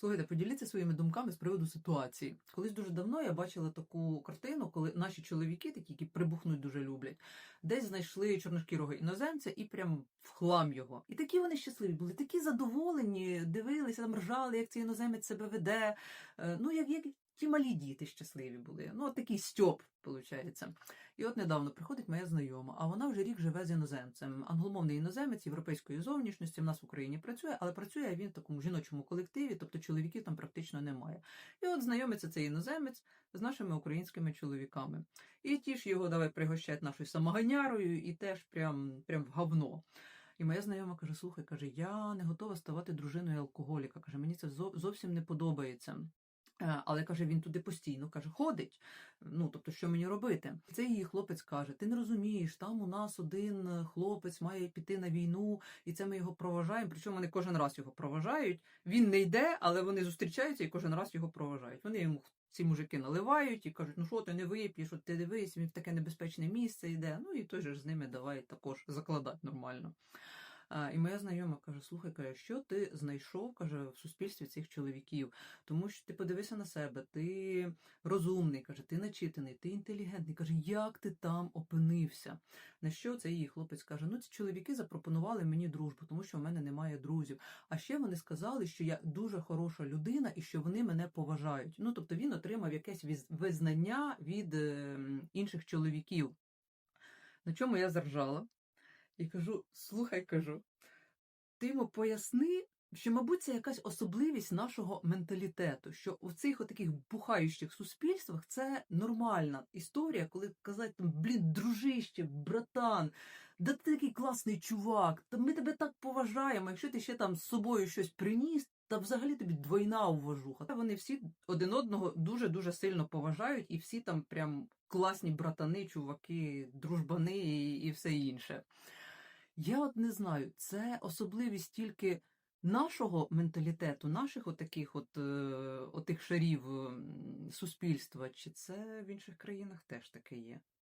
Слухайте, поділіться своїми думками з приводу ситуації. Колись дуже давно я бачила таку картину, коли наші чоловіки, такі, які прибухнуть дуже люблять, десь знайшли чорношкірого іноземця і прям в хлам його. І такі вони щасливі були, такі задоволені, дивилися, там ржали, як цей іноземець себе веде. Е, Ну, як, як ті малі діти щасливі були. Ну, от такий стьоп, виходить. І от недавно приходить моя знайома, а вона вже рік живе з іноземцем. Англомовний іноземець європейської зовнішності в нас в Україні працює, але працює він в такому жіночому колективі, тобто чоловіків там практично немає. І от знайомиться цей іноземець з нашими українськими чоловіками. І ті ж його давай пригощать нашою самоганярою, і теж прям, прям в говно. І моя знайома каже: слухай, каже, я не готова ставати дружиною алкоголіка. Каже, мені це зовсім не подобається. Е, Але каже, він туди постійно каже, ходить. Ну тобто, що мені робити? Це її хлопець каже: Ти не розумієш, там у нас один хлопець має піти на війну, і це ми його проважаємо. Причому вони кожен раз його проважають. Він не йде, але вони зустрічаються і кожен раз його проважають. Вони йому ці мужики наливають і кажуть, ну що ти не вип'єш, от ти дивись, він в таке небезпечне місце йде. Ну і той же ж з ними давай також закладати нормально. І моя знайома каже: слухай, каже, що ти знайшов каже, в суспільстві цих чоловіків? Тому що ти подивися на себе, ти розумний, каже, ти начитаний, ти інтелігентний. Каже, як ти там опинився? На що цей її хлопець каже: Ну, ці чоловіки запропонували мені дружбу, тому що в мене немає друзів. А ще вони сказали, що я дуже хороша людина і що вони мене поважають. Ну, тобто він отримав якесь визнання від е, інших чоловіків. На чому я заржала? І кажу: слухай, кажу, ти йому поясни, що, мабуть, це якась особливість нашого менталітету, що у цих таких бухаючих суспільствах це нормальна історія, коли казати, там, блін, дружище, братан, да ти такий класний чувак, та ми тебе так поважаємо, якщо ти ще там з собою щось приніс. Та взагалі тобі двойна уважуха. Вони всі один одного дуже-дуже сильно поважають, і всі там прям класні братани, чуваки, дружбани і, і все інше. Я от не знаю, це особливість тільки нашого менталітету, наших отаких от, е, отих шарів суспільства, чи це в інших країнах теж таке є?